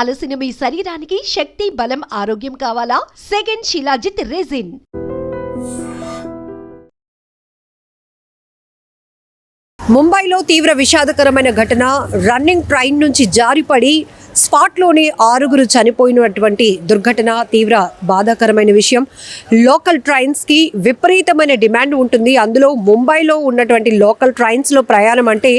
అలసిన మీ శరీరానికి శక్తి బలం ఆరోగ్యం కావాలా? Second shilajit resin. ముంబైలో తీవ్ర విషాదకరమైన ఘటన రన్నింగ్ ట్రైన్ నుంచి జారిపడి స్పాట్లోనే ఆరుగురు చనిపోయినటువంటి దుర్ఘటన తీవ్ర బాధాకరమైన విషయం. లోకల్ ట్రైన్స్కి విపరీతమైన డిమాండ్ ఉంటుంది. అందులో ముంబైలో ఉన్నటువంటి లోకల్ ట్రైన్స్లో ప్రయాణం అంటే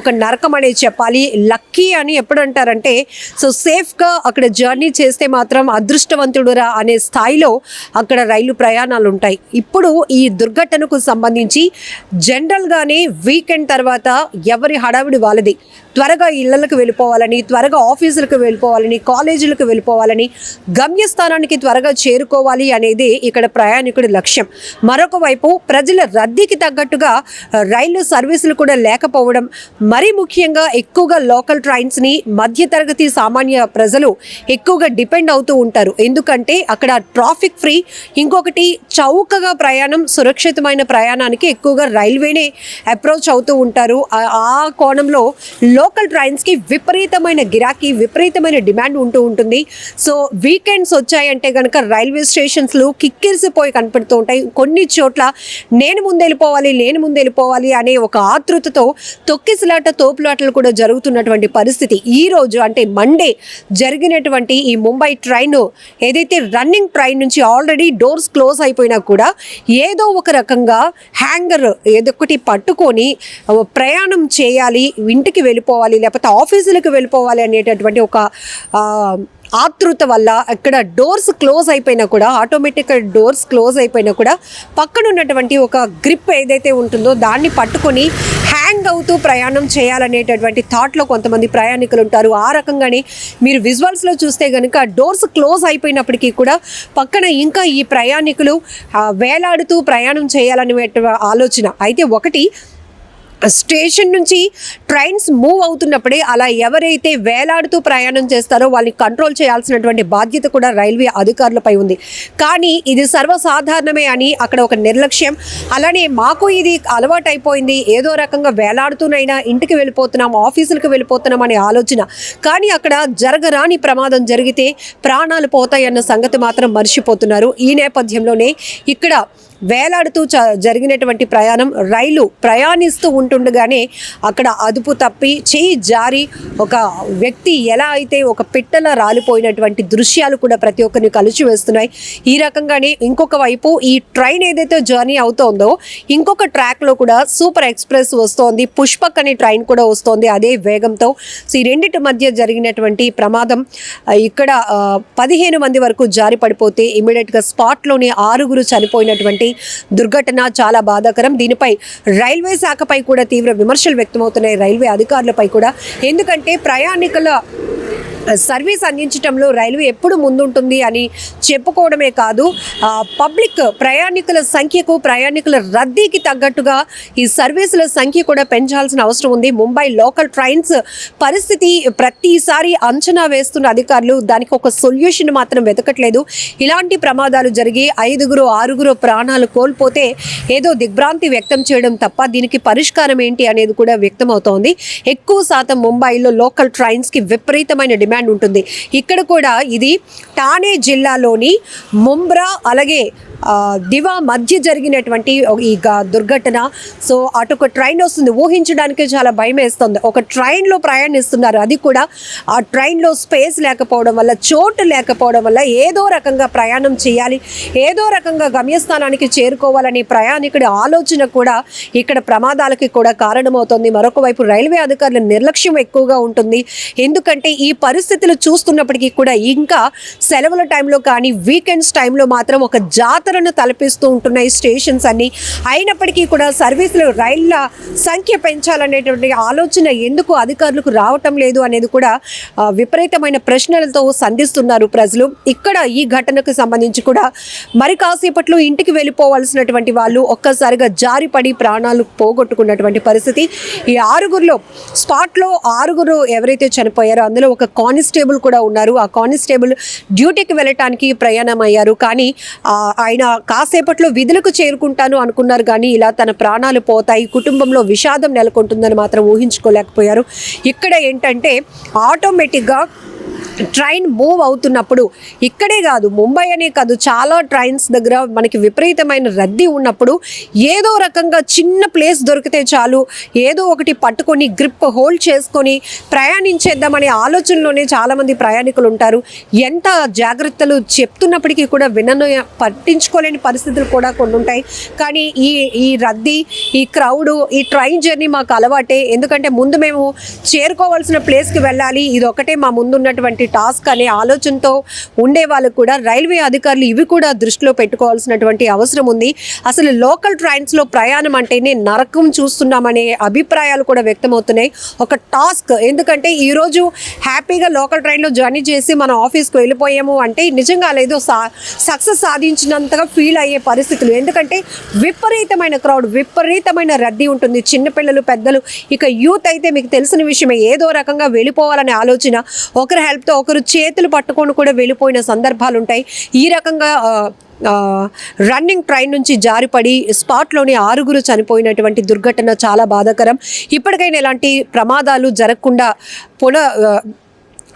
ఒక నరకం అనేది చెప్పాలి. లక్కీ అని ఎప్పుడు అంటారంటే సో సేఫ్గా అక్కడ జర్నీ చేస్తే మాత్రం అదృష్టవంతుడురా అనే స్థాయిలో అక్కడ రైలు ప్రయాణాలు ఉంటాయి ఇప్పుడు ఈ దుర్ఘటనకు సంబంధించి జనరల్గానే వీకెండ్ తర్వాత ఎవరి హడావిడి వాళ్ళది. త్వరగా ఇళ్ళకు వెళ్ళిపోవాలని త్వరగా ఆఫీస్ ఆఫీసులకు వెళ్ళిపోవాలని కాలేజీలకు వెళ్ళిపోవాలని గమ్యస్థానానికి త్వరగా చేరుకోవాలి అనేది ఇక్కడ ప్రయాణికుడి లక్ష్యం. మరొక వైపు ప్రజల రద్దీకి తగ్గట్టుగా రైలు సర్వీసులు కూడా లేకపోవడం మరీ ముఖ్యంగా ఎక్కువగా లోకల్ ట్రైన్స్ని మధ్యతరగతి సామాన్య ప్రజలు ఎక్కువగా డిపెండ్ అవుతూ ఉంటారు. ఎందుకంటే అక్కడ ట్రాఫిక్ ఫ్రీ ఇంకొకటి చౌకగా ప్రయాణం సురక్షితమైన ప్రయాణానికి ఎక్కువగా రైల్వేనే అప్రోచ్ అవుతూ ఉంటారు. ఆ కోణంలో లోకల్ ట్రైన్స్కి విపరీతమైన గిరాకీ విపరీతమైన డిమాండ్ ఉంటూ ఉంటుంది. సో వీకెండ్స్ వచ్చాయంటే కనుక రైల్వే స్టేషన్స్లో కిక్కిరిసిపోయి కనపడుతూ ఉంటాయి. కొన్ని చోట్ల నేను ముందు వెళ్ళిపోవాలి నేను ముందు వెళ్ళిపోవాలి అనే ఒక ఆతృతతో తొక్కిసలాట తోపులాటలు కూడా జరుగుతున్నటువంటి పరిస్థితి. ఈ రోజు అంటే మండే జరిగినటువంటి ఈ ముంబై ట్రైన్ ఏదైతే రన్నింగ్ ట్రైన్ నుంచి ఆల్రెడీ డోర్స్ క్లోజ్ అయిపోయినా కూడా ఏదో ఒక రకంగా హ్యాంగర్ ఏదో ఒకటి పట్టుకొని ప్రయాణం చేయాలి ఇంటికి వెళ్ళిపోవాలి లేకపోతే ఆఫీసులకు వెళ్ళిపోవాలి అనేటటువంటి ఒక ఆతృత వల్ల ఇక్కడ డోర్స్ క్లోజ్ అయిపోయినా కూడా ఆటోమేటిక్ డోర్స్ క్లోజ్ అయిపోయినా కూడా పక్కన ఉన్నటువంటి ఒక గ్రిప్ ఏదైతే ఉంటుందో దాన్ని పట్టుకొని హ్యాంగ్ అవుతూ ప్రయాణం చేయాలనేటటువంటి థాట్లో కొంతమంది ప్రయాణికులు ఉంటారు. ఆ రకంగానే మీరు విజువల్స్లో చూస్తే కనుక డోర్స్ క్లోజ్ అయిపోయినప్పటికీ కూడా పక్కన ఇంకా ఈ ప్రయాణికులు వేలాడుతూ ప్రయాణం చేయాలనే ఆలోచన. అయితే ఒకటి స్టేషన్ నుంచి ట్రైన్స్ మూవ్ అవుతున్నప్పుడే అలా ఎవరైతే వేలాడుతూ ప్రయాణం చేస్తారో వాళ్ళని కంట్రోల్ చేయాల్సినటువంటి బాధ్యత కూడా రైల్వే అధికారులపై ఉంది. కానీ ఇది సర్వసాధారణమే అని అక్కడ ఒక నిర్లక్ష్యం. అలానే మాకు ఇది అలవాటు అయిపోయింది ఏదో రకంగా వేలాడుతూనైనా ఇంటికి వెళ్ళిపోతున్నాం ఆఫీసులకు వెళ్ళిపోతున్నాం అనే ఆలోచన. కానీ అక్కడ జరగరాని ప్రమాదం జరిగితే ప్రాణాలు పోతాయన్న సంగతి మాత్రం మర్చిపోతున్నారు. ఈ నేపథ్యంలోనే ఇక్కడ వేలాడుతూ చ జరిగినటువంటి ప్రయాణం. రైలు ప్రయాణిస్తూ ఉంటుండగానే అక్కడ అదుపు తప్పి చేయి జారి ఒక వ్యక్తి ఎలా అయితే ఒక పిట్టల రాలిపోయినటువంటి దృశ్యాలు కూడా ప్రతి ఒక్కరిని కలిసి వేస్తున్నాయి. ఈ రకంగానే ఇంకొక వైపు ఈ ట్రైన్ ఏదైతే జర్నీ అవుతోందో ఇంకొక ట్రాక్లో కూడా సూపర్ ఎక్స్ప్రెస్ వస్తోంది. పుష్పక్ అనే ట్రైన్ కూడా వస్తోంది అదే వేగంతో. సో ఈ రెండింటి మధ్య జరిగినటువంటి ప్రమాదం ఇక్కడ పదిహేను మంది వరకు జారి పడిపోతే ఇమీడియట్గా స్పాట్లోనే ఆరుగురు చనిపోయినటువంటి దుర్ఘటన చాలా బాధాకరం. దీనిపై రైల్వే శాఖపై కూడా తీవ్ర విమర్శలు వ్యక్తమవుతున్నాయి. రైల్వే అధికారులపై కూడా. ఎందుకంటే ప్రయాణికుల సర్వీస్ అందించడంలో రైల్వే ఎప్పుడు ముందుంటుంది అని చెప్పుకోవడమే కాదు పబ్లిక్ ప్రయాణికుల సంఖ్యకు ప్రయాణికుల రద్దీకి తగ్గట్టుగా ఈ సర్వీసుల సంఖ్య కూడా పెంచాల్సిన అవసరం ఉంది. ముంబై లోకల్ ట్రైన్స్ పరిస్థితి ప్రతిసారి అంచనా వేస్తున్న అధికారులు దానికి ఒక సొల్యూషన్ మాత్రం వెతకట్లేదు. ఇలాంటి ప్రమాదాలు జరిగి ఐదుగురు ఆరుగురు ప్రాణాలు కోల్పోతే ఏదో దిగ్భ్రాంతి వ్యక్తం చేయడం తప్ప దీనికి పరిష్కారం ఏంటి అనేది కూడా వ్యక్తమవుతోంది. ఎక్కువ శాతం ముంబైలో లోకల్ ట్రైన్స్కి విపరీతమైన డిమాండ్ ఉంటుంది. ఇక్కడ కూడా ఇది ఠానే జిల్లాలోని ముంబ్రా అలాగే దివా మధ్య జరిగినటువంటి ఈ దుర్ఘటన. సో అటు ఒక ట్రైన్ వస్తుంది ఊహించడానికి చాలా భయం వేస్తుంది ఒక ట్రైన్లో ప్రయాణిస్తున్నారు అది కూడా ఆ ట్రైన్లో స్పేస్ లేకపోవడం వల్ల చోటు లేకపోవడం వల్ల ఏదో రకంగా ప్రయాణం చేయాలి ఏదో రకంగా గమ్యస్థానానికి చేరుకోవాలని ప్రయాణికుడి ఆలోచన కూడా ఇక్కడ ప్రమాదాలకి కూడా కారణమవుతుంది. మరొక వైపు రైల్వే అధికారుల నిర్లక్ష్యం ఎక్కువగా ఉంటుంది. ఎందుకంటే ఈ పరిస్థితులు చూస్తున్నప్పటికీ కూడా ఇంకా సెలవుల టైంలో కానీ వీకెండ్స్ టైంలో మాత్రం ఒక జాతరను తలపిస్తూ ఉంటున్నాయి స్టేషన్స్ అన్ని అయినప్పటికీ కూడా సర్వీసులు రైళ్ళ సంఖ్య పెంచాలనేటువంటి ఆలోచన ఎందుకు అధికారులకు రావటం లేదు అనేది కూడా విపరీతమైన ప్రశ్నలతో సంధిస్తున్నారు ప్రజలు. ఇక్కడ ఈ ఘటనకు సంబంధించి కూడా మరి కాసేపట్లో ఇంటికి వెళ్ళిపోవాల్సినటువంటి వాళ్ళు ఒక్కసారిగా జారిపడి ప్రాణాలు పోగొట్టుకున్నటువంటి పరిస్థితి. ఈ ఆరుగురులో స్పాట్లో ఆరుగురు ఎవరైతే చనిపోయారో అందులో ఒక కానిస్టేబుల్ కూడా ఉన్నారు. ఆ కానిస్టేబుల్ డ్యూటీకి వెళ్ళటానికి ప్రయాణం అయ్యారు కానీ ఆయన ఆయన కాసేపట్లో విధులకు చేరుకుంటాను అనుకున్నారు కానీ ఇలా తన ప్రాణాలు పోతాయి కుటుంబంలో విషాదం నెలకొంటుందని మాత్రం ఊహించుకోలేకపోయారు. ఇక్కడ ఏంటంటే ఆటోమేటిక్గా ట్రైన్ మూవ్ అవుతున్నప్పుడు ఇక్కడే కాదు ముంబై అనే కాదు చాలా ట్రైన్స్ దగ్గర మనకి విపరీతమైన రద్దీ ఉన్నప్పుడు ఏదో రకంగా చిన్న ప్లేస్ దొరికితే చాలు ఏదో ఒకటి పట్టుకొని గ్రిప్ హోల్డ్ చేసుకొని ప్రయాణించేద్దామనే ఆలోచనలోనే చాలామంది ప్రయాణికులు ఉంటారు. ఎంత జాగ్రత్తలు చెప్తున్నప్పటికీ కూడా వినను పట్టించుకోలేని పరిస్థితులు కూడా కొన్ని ఉంటాయి. కానీ ఈ ఈ రద్దీ ఈ క్రౌడ్ ఈ ట్రైన్ జర్నీ మాకు అలవాటే. ఎందుకంటే ముందు మేము చేరుకోవాల్సిన ప్లేస్కి వెళ్ళాలి. ఇది ఒకటే మా ముందున్నటువంటి టాస్క్ అనే ఆలోచనతో ఉండే వాళ్ళకు కూడా రైల్వే అధికారులు ఇవి కూడా దృష్టిలో పెట్టుకోవాల్సినటువంటి అవసరం ఉంది. అసలు లోకల్ ట్రైన్స్లో ప్రయాణం అంటేనే నరకం చూస్తున్నామనే అభిప్రాయాలు కూడా వ్యక్తమవుతున్నాయి. ఒక టాస్క్ ఎందుకంటే ఈరోజు హ్యాపీగా లోకల్ ట్రైన్లో జర్నీ చేసి మనం ఆఫీస్కి వెళ్ళిపోయాము అంటే నిజంగా లేదో సా సక్సెస్ సాధించినంతగా ఫీల్ అయ్యే పరిస్థితులు. ఎందుకంటే విపరీతమైన క్రౌడ్ విపరీతమైన రద్దీ ఉంటుంది. చిన్నపిల్లలు పెద్దలు ఇక యూత్ అయితే మీకు తెలిసిన విషయమే ఏదో రకంగా వెళ్ళిపోవాలనే ఆలోచన. ఒకరి హెల్ప్తో ఒకరు చేతులు పట్టుకొని కూడా వెళ్ళిపోయిన సందర్భాలు ఉంటాయి ఈ రకంగా రన్నింగ్ ట్రైన్ నుంచి జారిపడి స్పాట్లోని ఆరుగురు చనిపోయినటువంటి దుర్ఘటన చాలా బాధాకరం. ఇప్పటికైనా ఇలాంటి ప్రమాదాలు జరగకుండా పున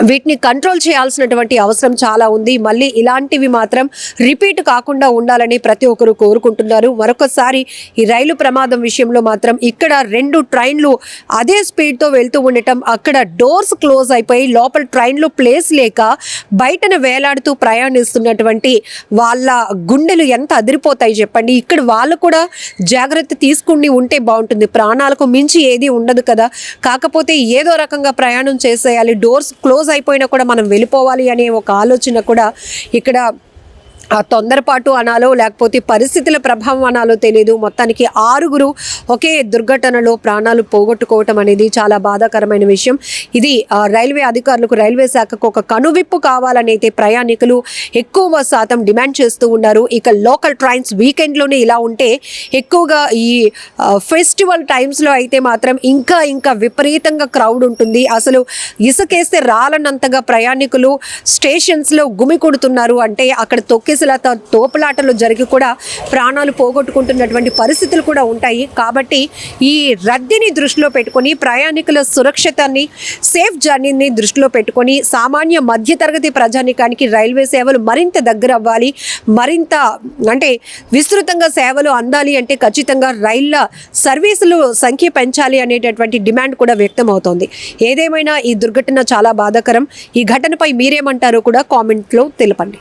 వీటిని కంట్రోల్ చేయాల్సినటువంటి అవసరం చాలా ఉంది. మళ్ళీ ఇలాంటివి మాత్రం రిపీట్ కాకుండా ఉండాలని ప్రతి ఒక్కరు కోరుకుంటున్నారు. మరొకసారి ఈ రైలు ప్రమాదం విషయంలో మాత్రం ఇక్కడ రెండు ట్రైన్లు అదే స్పీడ్తో వెళ్తూ ఉండటం అక్కడ డోర్స్ క్లోజ్ అయిపోయి లోపల ట్రైన్లో ప్లేస్ లేక బయటన వేలాడుతూ ప్రయాణిస్తున్నటువంటి వాళ్ళ గుండెలు ఎంత అదిరిపోతాయి చెప్పండి. ఇక్కడ వాళ్ళు కూడా జాగ్రత్త తీసుకుని ఉంటే బాగుంటుంది. ప్రాణాలకు మించి ఏది ఉండదు కదా. కాకపోతే ఏదో రకంగా ప్రయాణం చేసేయాలి. డోర్స్ క్లోజ్ అయిపోయినా కూడా మనం వెళ్ళిపోవాలి అనే ఒక ఆలోచన కూడా ఇక్కడ ఆ తొందరపాటు అనాలో లేకపోతే పరిస్థితుల ప్రభావం అనాలో తెలియదు మొత్తానికి ఆరుగురు ఒకే దుర్ఘటనలో ప్రాణాలు పోగొట్టుకోవటం అనేది చాలా బాధాకరమైన విషయం. ఇది రైల్వే అధికారులకు రైల్వే శాఖకు ఒక కనువిప్పు కావాలని అయితే ప్రయాణికులు ఎక్కువ శాతం డిమాండ్ చేస్తూ ఉన్నారు. ఇక లోకల్ ట్రైన్స్ వీకెండ్లోనే ఇలా ఉంటే ఎక్కువగా ఈ ఫెస్టివల్ టైమ్స్లో అయితే మాత్రం ఇంకా ఇంకా విపరీతంగా క్రౌడ్ ఉంటుంది. అసలు ఇసుకేస్తే రాలనంతగా ప్రయాణికులు స్టేషన్స్లో గుమి కొడుతున్నారు అంటే అక్కడ తొక్కిసలాట తోపులాటలు జరిగి కూడా ప్రాణాలు పోగొట్టుకుంటున్నటువంటి పరిస్థితులు కూడా ఉంటాయి. కాబట్టి ఈ రద్దీని దృష్టిలో పెట్టుకొని ప్రయాణికుల సురక్షితాన్ని సేఫ్ జర్నీని దృష్టిలో పెట్టుకొని సామాన్య మధ్యతరగతి ప్రజానికానికి రైల్వే సేవలు మరింత దగ్గర అవ్వాలి. మరింత అంటే విస్తృతంగా సేవలు అందాలి అంటే ఖచ్చితంగా రైళ్ళ సర్వీసులు సంఖ్య పెంచాలి అనేటటువంటి డిమాండ్ కూడా వ్యక్తం అవుతోంది ఏదేమైనా ఈ దుర్ఘటన చాలా బాధాకరం. ఈ ఘటనపై మీరేమంటారో కూడా కామెంట్లో తెలపండి.